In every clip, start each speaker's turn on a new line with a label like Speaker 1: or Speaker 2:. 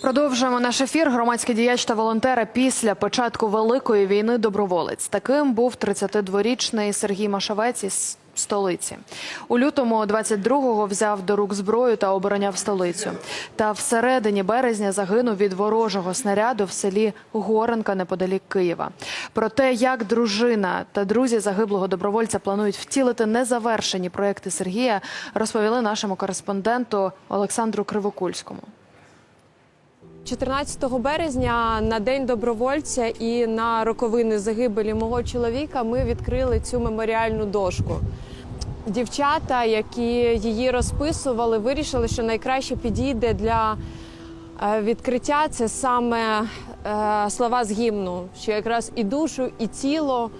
Speaker 1: Продовжуємо наш ефір. Громадський діяч та волонтери після початку великої війни доброволець. Таким був 32-річний Сергій Машавець із столиці. У лютому 22-го взяв до рук зброю та обороняв столицю. Та всередині березня загинув від ворожого снаряду в селі Горенка неподалік Києва. Про те, як дружина та друзі загиблого добровольця планують втілити незавершені проекти Сергія, розповіли нашому кореспонденту Олександру Кривокульському.
Speaker 2: 14 березня на день добровольця і на роковини загибелі мого чоловіка ми відкрили цю меморіальну дошку. Дівчата, які її розписували, вирішили, що найкраще підійде для е, відкриття це саме е, слова з гімну, що якраз і душу, і тіло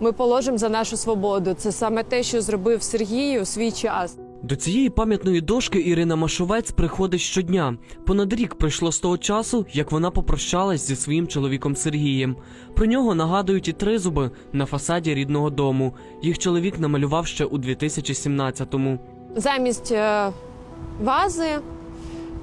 Speaker 2: ми положимо за нашу свободу. Це саме те, що зробив Сергій у свій час.
Speaker 3: До цієї пам'ятної дошки Ірина Машовець приходить щодня. Понад рік пройшло з того часу, як вона попрощалась зі своїм чоловіком Сергієм. Про нього нагадують і тризуби на фасаді рідного дому. Їх чоловік намалював ще у 2017-му.
Speaker 2: Замість е, вази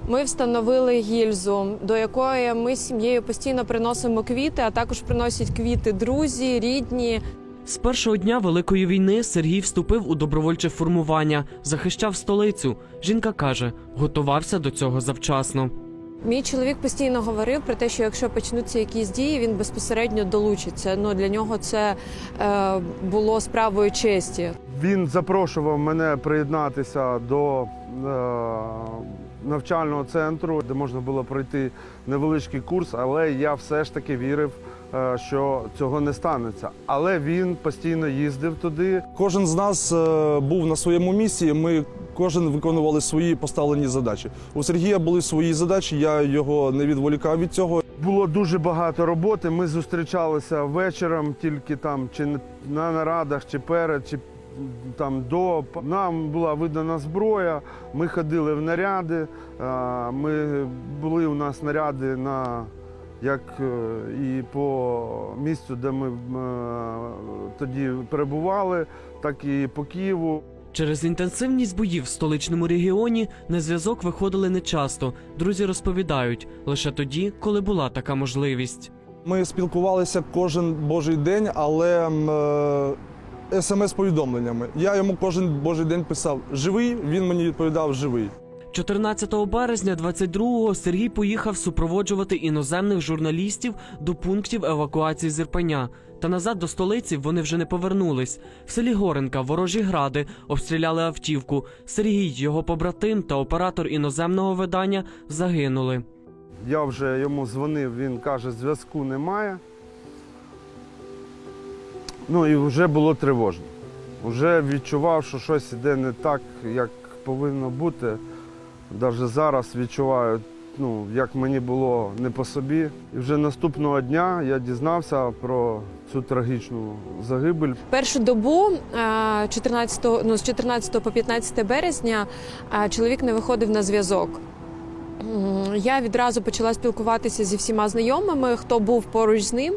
Speaker 2: ми встановили гільзу, до якої ми з сім'єю постійно приносимо квіти, а також приносять квіти друзі, рідні.
Speaker 3: З першого дня Великої війни Сергій вступив у добровольче формування, захищав столицю. Жінка каже, готувався до цього завчасно.
Speaker 2: Мій чоловік постійно говорив про те, що якщо почнуться якісь дії, він безпосередньо долучиться. Ну для нього це е, було справою честі.
Speaker 4: Він запрошував мене приєднатися до е, навчального центру, де можна було пройти невеличкий курс, але я все ж таки вірив, що цього не станеться. Але він постійно їздив туди.
Speaker 5: Кожен з нас е, був на своєму місці. Ми кожен виконували свої поставлені задачі. У Сергія були свої задачі. Я його не відволікав від цього.
Speaker 4: Було дуже багато роботи. Ми зустрічалися вечором, тільки там чи на- на нарадах, чи перед, чи там до нам була видана зброя. Ми ходили в наряди. Ми були у нас наряди на як е, і по місцю, де ми е, тоді перебували, так і по Києву.
Speaker 3: Через інтенсивність боїв в столичному регіоні на зв'язок виходили нечасто. Друзі розповідають лише тоді, коли була така можливість.
Speaker 5: Ми спілкувалися кожен божий день, але е, смс-повідомленнями. Я йому кожен божий день писав живий. Він мені відповідав живий.
Speaker 3: 14 березня 22-го Сергій поїхав супроводжувати іноземних журналістів до пунктів евакуації з Ірпеня. Та назад до столиці вони вже не повернулись. В селі Горенка ворожі гради обстріляли автівку. Сергій, його побратим та оператор іноземного видання загинули.
Speaker 4: Я вже йому дзвонив, він каже, зв'язку немає. Ну і вже було тривожно. Вже відчував, що щось іде не так, як повинно бути. Навіть зараз відчуваю, ну, як мені було не по собі. І вже наступного дня я дізнався про цю трагічну загибель.
Speaker 2: Першу добу е, 14, ну, з 14 по 15 березня е, чоловік не виходив на зв'язок. Я відразу почала спілкуватися зі всіма знайомими, хто був поруч з ним.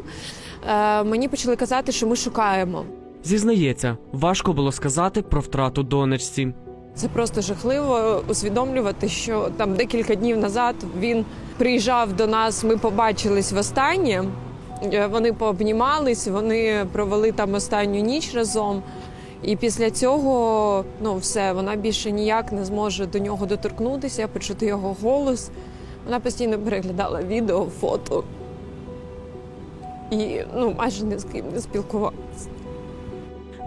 Speaker 2: Е, Мені почали казати, що ми шукаємо.
Speaker 3: Зізнається, важко було сказати про втрату донечці.
Speaker 2: Це просто жахливо усвідомлювати, що там декілька днів назад він приїжджав до нас. Ми побачились востаннє. Е, Вони пообнімались, вони провели там останню ніч разом. І після цього, ну все, вона більше ніяк не зможе до нього доторкнутися, почути його голос. Вона постійно переглядала відео, фото і ну майже ні з ким не спілкувалася.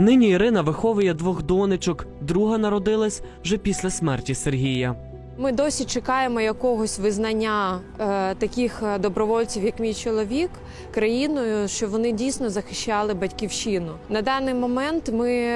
Speaker 3: Нині Ірина виховує двох донечок. Друга народилась вже після смерті Сергія.
Speaker 2: Ми досі чекаємо якогось визнання е, таких е, добровольців, як мій чоловік, країною, що вони дійсно захищали батьківщину. На даний момент ми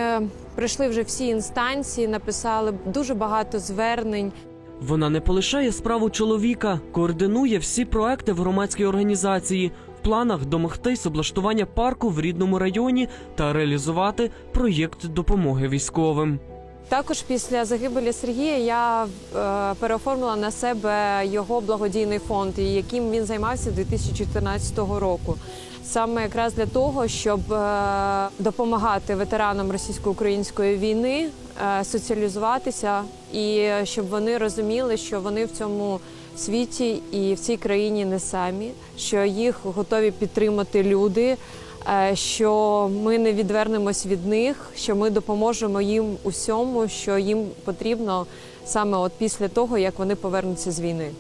Speaker 2: пройшли вже всі інстанції, написали дуже багато звернень.
Speaker 3: Вона не полишає справу чоловіка, координує всі проекти в громадській організації. Планах домогтись облаштування парку в рідному районі та реалізувати проєкт допомоги військовим.
Speaker 2: Також після загибелі Сергія я е, переоформила на себе його благодійний фонд, яким він займався 2014 року. Саме якраз для того, щоб е, допомагати ветеранам російсько-української війни е, соціалізуватися і щоб вони розуміли, що вони в цьому світі і в цій країні не самі, що їх готові підтримати люди. е, Що ми не відвернемось від них, що ми допоможемо їм усьому, що їм потрібно саме от після того, як вони повернуться з війни.